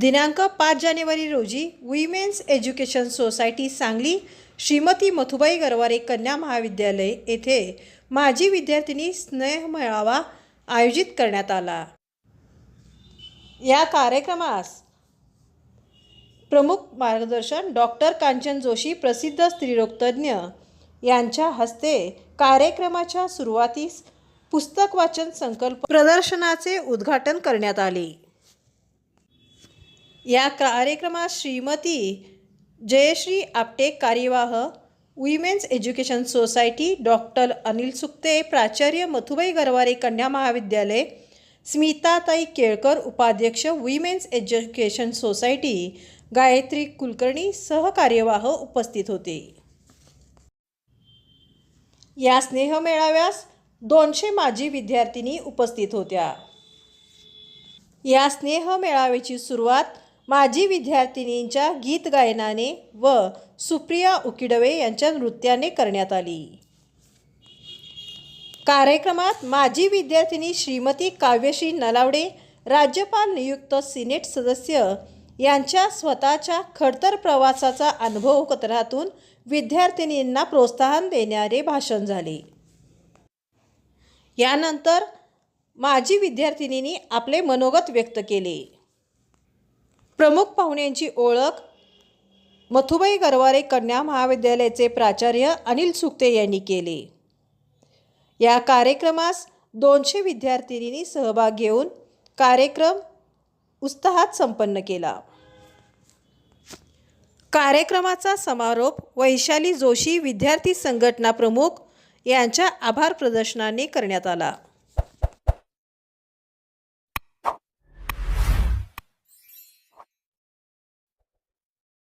दिनांक पाच जानेवारी रोजी women's education society Sangli Shrimati Mathubai Garware Kanya Mahavidyalaya येथे माजी विद्यार्थिनी स्नेह मेळावा आयोजित करण्यात आला. या कार्यक्रमास प्रमुख मार्गदर्शन डॉक्टर कांचन जोशी प्रसिद्ध स्त्रीरोगतज्ञ यांच्या हस्ते कार्यक्रमाच्या सुरुवातीस पुस्तक वाचन संकल्प प्रदर्शनाचे उद्घाटन करण्यात आले. या कार्यक्रमात श्रीमती जयश्री आपटे कार्यवाह women's education society doctor Anil Sukte प्राचार्य मथुबाई गरवारे कन्या महाविद्यालय स्मिताताई केळकर उपाध्यक्ष women's education society Gayatri Kulkarni सहकार्यवाह उपस्थित होते. या स्नेह मेळाव्यास दोनशे माजी विद्यार्थिनी उपस्थित होत्या. या स्नेह मेळाव्याची सुरुवात माजी विद्यार्थिनींच्या गीत गायनाने व सुप्रिया उकिडवे यांच्या नृत्याने करण्यात आली. कार्यक्रमात माजी विद्यार्थिनी श्रीमती काव्यश्री नलावडे राज्यपाल नियुक्त सिनेट सदस्य यांच्या स्वतःच्या खडतर प्रवासाचा अनुभव कथनातून विद्यार्थिनींना प्रोत्साहन देणारे भाषण झाले. यानंतर माजी विद्यार्थिनींनी आपले मनोगत व्यक्त केले. प्रमुख पाहुण्यांची ओळख मथुबाई गरवारे कन्या महाविद्यालयाचे प्राचार्य अनिल सुक्ते यांनी केले. या कार्यक्रमास दोनशे विद्यार्थिनींनी सहभाग घेऊन कार्यक्रम उत्साहात संपन्न केला. कार्यक्रमाचा समारोप वैशाली जोशी विद्यार्थी संघटना प्रमुख यांच्या आभार प्रदर्शनाने करण्यात आला.